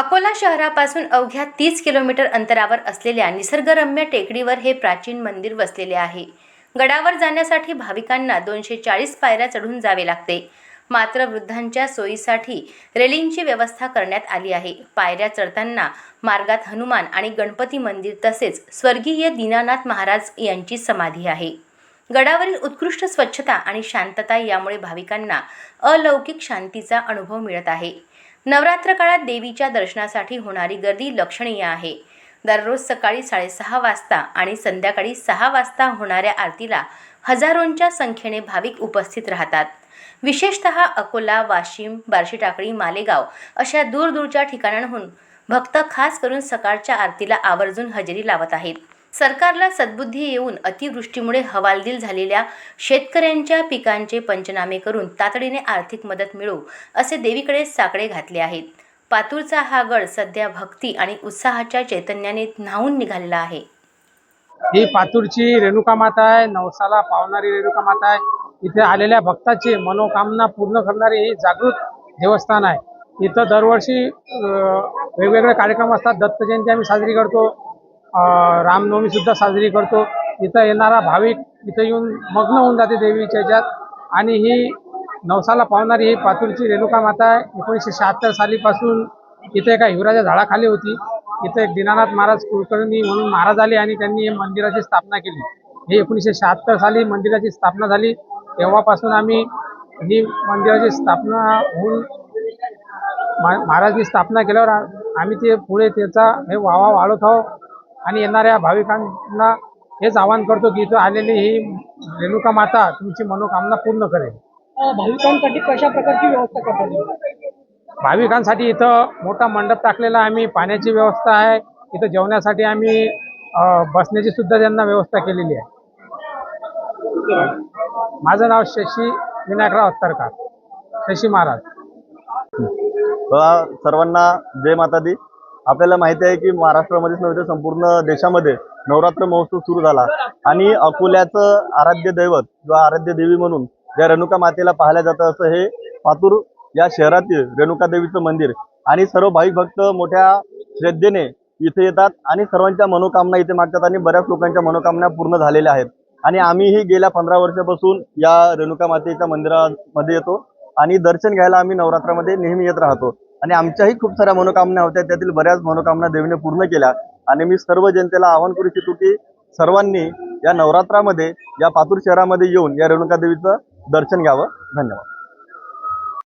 अकोला शहरापासून अवघ्या तीस किलोमीटर अंतरावर असलेल्या निसर्गरम्य टेकडीवर हे प्राचीन मंदिर वसलेले आहे. गडावर जाण्यासाठी भाविकांना दोनशे चाळीस पायऱ्या चढून जावे लागते. मात्र वृद्धांच्या सोयीसाठी रेलिंगची व्यवस्था करण्यात आली आहे. पायऱ्या चढताना मार्गात हनुमान आणि गणपती मंदिर तसेच स्वर्गीय दीनानाथ महाराज यांची समाधी आहे. गडावरील उत्कृष्ट स्वच्छता आणि शांतता यामुळे भाविकांना अलौकिक शांतीचा अनुभव मिळत आहे. नवरात्र काळात देवीच्या दर्शनासाठी होणारी गर्दी लक्षणीय आहे. दररोज सकाळी साडेसहा वाजता आणि संध्याकाळी सहा वाजता होणाऱ्या आरतीला हजारोंच्या संख्येने भाविक उपस्थित राहतात. विशेषतः अकोला वाशिम बार्शीटाकळी मालेगाव अशा दूरदूरच्या ठिकाणांहून भक्त खास करून सकाळच्या आरतीला आवर्जून हजेरी लावत आहेत. सरकारला सद्बुद्धी येऊन अतिवृष्टीमुळे हवालदिल झालेल्या शेतकऱ्यांच्या पिकांचे पंचनामे करून तातडीने आर्थिक मदत मिळू असे देवीकडे साकडे घातले आहेत. पातूरचा हा गड सध्या भक्ती आणि उत्साहाच्या चैतन्याने न्हावून निघालेला आहे. ही पातूरची रेणुका माता आहे नवसाला पावणारी रेणुका माता आहे. इथे आलेल्या भक्ताची मनोकामना पूर्ण करणारे हे जागृत देवस्थान आहे. इथं दरवर्षी वेगवेगळे कार्यक्रम असतात. दत्त जयंती आम्ही साजरी करतो. रामनवमी सुद्धा साजरी करतो. इथं येणारा भाविक इथं येऊन मग्न होऊन जाते देवीच्या ह्याच्यात आणि ही नवसाला पावणारी ही पातूरची रेणुका माता आहे. एकोणीसशे शहात्तर सालीपासून इथे एका हिवराच्या झाडाखाली होती. इथे एक दीनानाथ महाराज कुलकर्णी म्हणून महाराज आले आणि त्यांनी हे मंदिराची स्थापना केली. हे एकोणीसशे शहात्तर साली मंदिराची स्थापना झाली. तेव्हापासून आम्ही ही मंदिराची स्थापना होऊन मा- महाराजनी स्थापना केल्यावर आम्ही ते पुढे त्याचा हे वावा वाढवत आहोत. आणि येणाऱ्या भाविकांना हेच आवाहन करतो की इथं आलेली ही रेणुका माता तुमची मनोकामना पूर्ण करेल. भाविकांसाठी कशा प्रकारची व्यवस्था करतात तुम्ही? भाविकांसाठी इथं मोठा मंडप टाकलेला आहे आम्ही पाण्याची व्यवस्था आहे. इथं जेवण्यासाठी आम्ही बसण्याची सुद्धा त्यांना व्यवस्था केलेली आहे. माझं नाव शशी विनायकराव अत्तरकर शशी महाराज. सर्वांना जय माता दी आपल्याला माहिती आहे की महाराष्ट्रामध्येच नव्हे तर संपूर्ण देशामध्ये नवरात्र महोत्सव सुरू झाला. आणि अकोल्याचं आराध्य दैवत किंवा आराध्य देवी म्हणून ज्या रेणुका मातेला पाहायला जातं असं हे पातूर या शहरातील रेणुका देवीचं मंदिर. आणि सर्व भाविक भक्त मोठ्या श्रद्धेने इथे येतात आणि सर्वांच्या मनोकामना इथे मागतात आणि बऱ्याच लोकांच्या मनोकामना पूर्ण झालेल्या आहेत. आणि आम्हीही गेल्या पंधरा वर्षापासून या रेणुका मातेच्या मंदिरामध्ये येतो आणि दर्शन घ्यायला आम्ही नवरात्रामध्ये नेहमी येत राहतो. आणि आमच्याही खूप साऱ्या मनोकामना होत्या. त्यातील बऱ्याच मनोकामना देवीने पूर्ण केल्या. आणि मी सर्व जनतेला आवाहन करू इच्छितो की सर्वांनी या नवरात्रामध्ये या पातूर शहरामध्ये येऊन या रेणुका देवीचं दर्शन घ्यावं. धन्यवाद.